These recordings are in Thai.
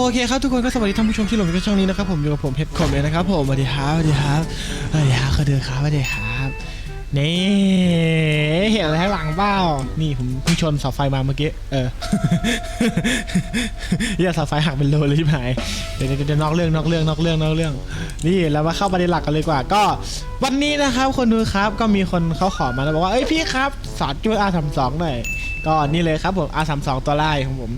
โอเคครับทุกคนก็สวัสดีท่านผู้ชมที่หลงในช่องนี้นะครับผมอยู่กับผมเพชรคมเลยนะครับผมสวัสดีครับสวัสดีครับสวัสดีครับขอเดินครับสวัสดีครับนี่เห็นอะไรข้างหลังเปล่านี่ผมเพิ่งชนเสาไฟมาเมื่อกี้เอออย่าเสาไฟหักเป็นโลเลยที่หายเดี๋ยวเดี๋ยวเดี๋ยวนอกเรื่องนอกเรื่องนอกเรื่องนอกเรื่อง นี่เรามาเข้าประเด็นหลักกันเลยกว่า ก็ วันนี้นะครับคนดูครับก็มีคนเขาขอมาแล้วบอกว่าเอ้ยพี่ครับสอนช่วย R32 หน่อยก็นี่เลยครับผม R32 ตัวไล่ของผม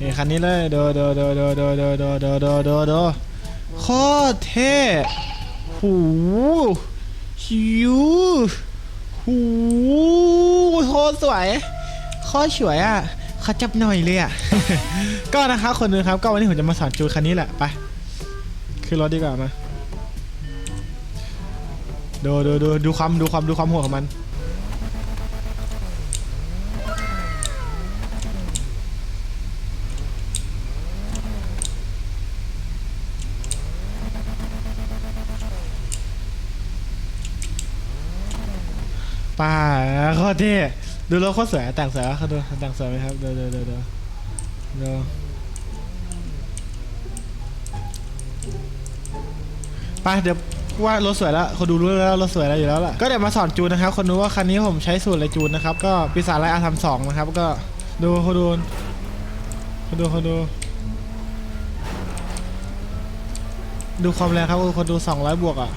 นี่คันนี้เลยดูดูดูดูดูดูดูดูดูดูดูโคตรเท่หูหิวหูโคตรสวยโคตรสวยอะขอจับหน่อยเลยอะก็นะครับคนนึงครับ ก็วันนี้ผมจะมาสอนจูนคันนี้แหละไปขึ้นรถดีกว่ามาดูดูดูดูความดูความดูความโหดของมัน ป่าโคตรเท่ดูรถโคตรสวยแต่งสวยเขาดูแต่งสวยไหมครับเดูดูดูดูดูไปเดี๋ยวว่ารถสวยแล้วคนดูรู้แล้วรถสวยแล้วอยู่แล้วล่ะก็เดี๋ยวมาสอนจูนนะครับ คนดูว่าคันนี้ผมใช้สูตรอะไรจูนนะครับ ก็ปีศาจไลอาทำสองนะครับ ก็ดูเขาดูเขาดูเขาดู ดูความแรงครับคนดู200บวกอะ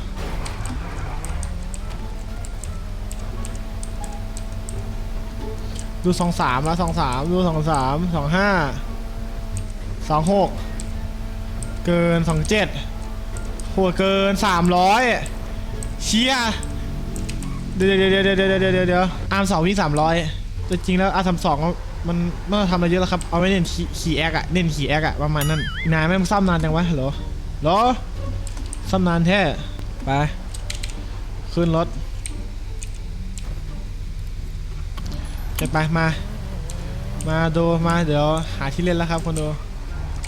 ดูสองสามแล้วสองสามดูสองสามสองห้าสองหกเกินสองเจ็ดหัวเกินสามร้อยเชียเดี๋ยวเดี๋ยวเดี๋ยวเดี๋ยวเดี๋ยวเดี๋ยวเดี๋ยวอาร์มสองวิ่งสามร้อยแต่จริงแล้วอาร์มสองมันไม่อทำอะไรเยอะแล้วครับเอาไว้เน้นขี่ขี่แอคอะเน้นขี่แอคอะประมาณนั้นนานไหมมันซ่อมนานจังวะฮัลโหลฮัลโหลซ่อมนานแท้ไปขึ้นรถ ไปไปมา มาดูมาเดี๋ยวหาที่เล่นแล้วครับคนดู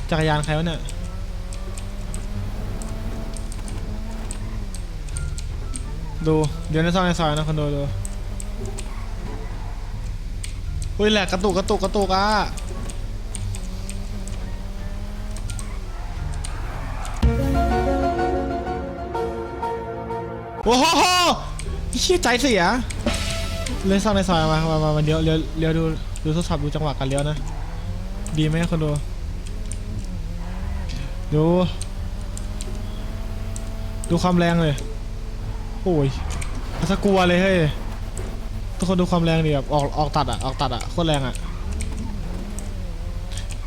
จักรยานใครวะเนี่ยดูเดี๋ยวในซอยในซอยนะคนดูดูอุ้ยแหลกกระตุกกระตุกกระตุกอะโอ้โหเฮียใจเสีย เลี้ยวซอยในซอยมามามามาเลี้ยวเลี้ยวเลี้ยวดูดูทดสอบดูจังหวะการเลี้ยวนะ ดีไหมคนดู ดู ดูความแรงเลย โอ้ยสะกลัวเลยเฮ้ย ทุกคนดูความแรงดิแบบออกออกตัดอะออกตัดอะโคตรแรงอะ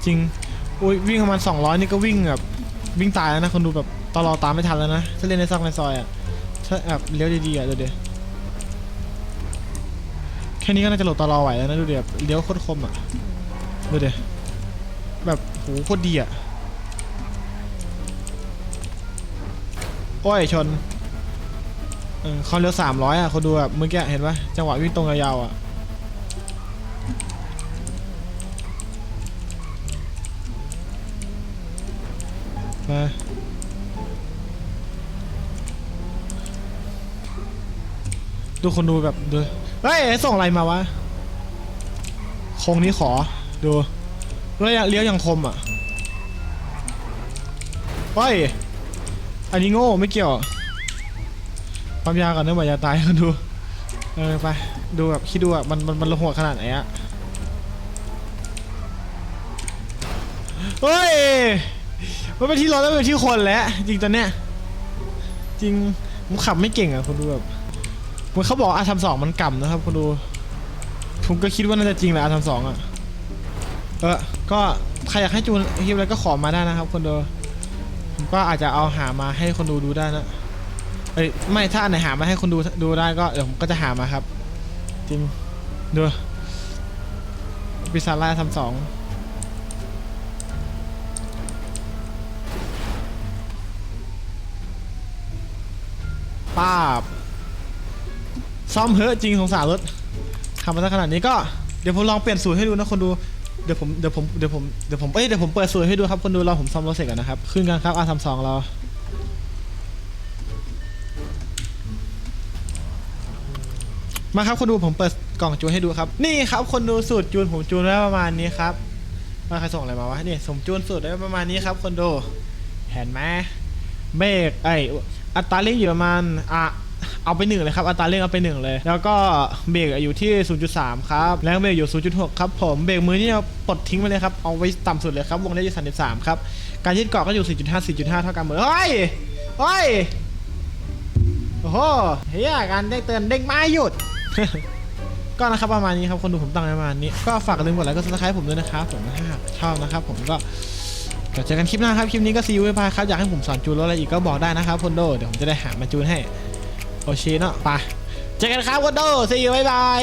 จริงอุ้ยวิ่งประมาณ200นี่ก็วิ่งแบบวิ่งตายแล้วนะคนดูแบบตลอดตามไม่ทันแล้วนะถ้าเล่นในซอกในซอยอะถ้าแบบเลี้ยวดีๆอะดูดิแค่นี้ก็น่าจะโหลดตลอไหวแล้วนะดูเดี๋ยวเลี้ยวโคตรคมอะดูเดี๋ยวแบบโหโคตรดีอะโอ้ยชนเออเขาเลี้ยวสามร้อยอะคนดูแบบเมื่อกี้เห็นปะจังหวะวิ่งตรงยาวๆอะมาดูคนดูแบบดู เฮ้ยส่งอะไรมาวะโคงนี้ขอดูเลี้ยวเลี้ยวอย่างคมอะเฮ้ยอันนี้โง่ไม่เกี่ยวความยาวก่อนเนื้อหมายาตายดูเออไปดูแบบคิดดูอะมันมันมันระหัวขนาดไหนอะเฮ้ยมันเป็นที่รถแล้วเป็นที่คนแล้วจริงตอนเนี้ยจริงผมขับไม่เก่งอะคนดูแบบ มือนเขาบอกอาทำสองมันก่ำนะครับคุณดู ผมก็คิดว่าน่าจะจริงแหละอาทำสองอะ เออ ก็ใครอยากให้จูนคลิปอะไรก็ขอมาได้นะครับคนดูผมก็อาจจะเอาหามาให้คนดูดูได้นะ เอ้ยไม่ถ้าอันไหนหามาให้คนดูดูได้ก็เดี๋ยวผมก็จะหามาครับ จริงดูปิซาร่าทำสองป้าบ ซ่อมเฮ้อะจริงสงสารรถทำมาตั้งขนาดนี้ก็เดี๋ยวผมลองเปลี่ยนสูตรให้ดูนะคนดูเดี๋ยวผมเดี๋ยวผมเดี๋ยวผมเดี๋ยวผมเอ้ยเดี๋ยวผมเปิดสูตรให้ดูครับคนดูเราผมซ่อมรถเสร็จกันนะครับขึ้นกันครับ R32 เรามาครับคนดูผมเปิดกล่องจูนให้ดูครับ นี่ครับคนดูสูตรจูนผมจูนไว้ประมาณนี้ครับว่าใครส่งอะไรมาวะนี่สมจูนสุดได้ประมาณนี้ครับคนดูเห็นไหมเบรกไอยอัตราเร่งอยู่ประมาณอะ เอาไปหนึ่งเลยครับอัตราเร่งเอาไปหนึ่งเลย แล้วก็เบรกอยู่ที่ 0.3 ครับแรงเบรกอยู่ 0.6 ครับผมเบรกมือนี่เอาปลดทิ้งไปเลยครับเอาไว้ต่ำสุดเลยครับวงเล็บอยู่33ครับการยึดเกาะก็อยู่ 4.5 4.5 เท่ากันหมดเฮ้ยเฮ้ยโอ้โหเฮียการเด้เตือนเด้งไม่หยุดก็นะครับประมาณนี้ครับคนดูผมตั้งประมาณนี้ก็ฝากลืมกดไลค์กดซับสไครต์ผมด้วยนะครับผมถ้าชอบนะครับ ผมก็เดี๋ยวเจอกันคลิปหน้าครับคลิปนี้ก็ซีอูบาครับอยากให้ผมสอนจูนรถอะไรอีกก็บอกได้นะครับคนโดเดี๋ยวผมจะได้หามาจูนให้ โอเคเนาะไปเจอกันครับคนโดซีอูบายบาย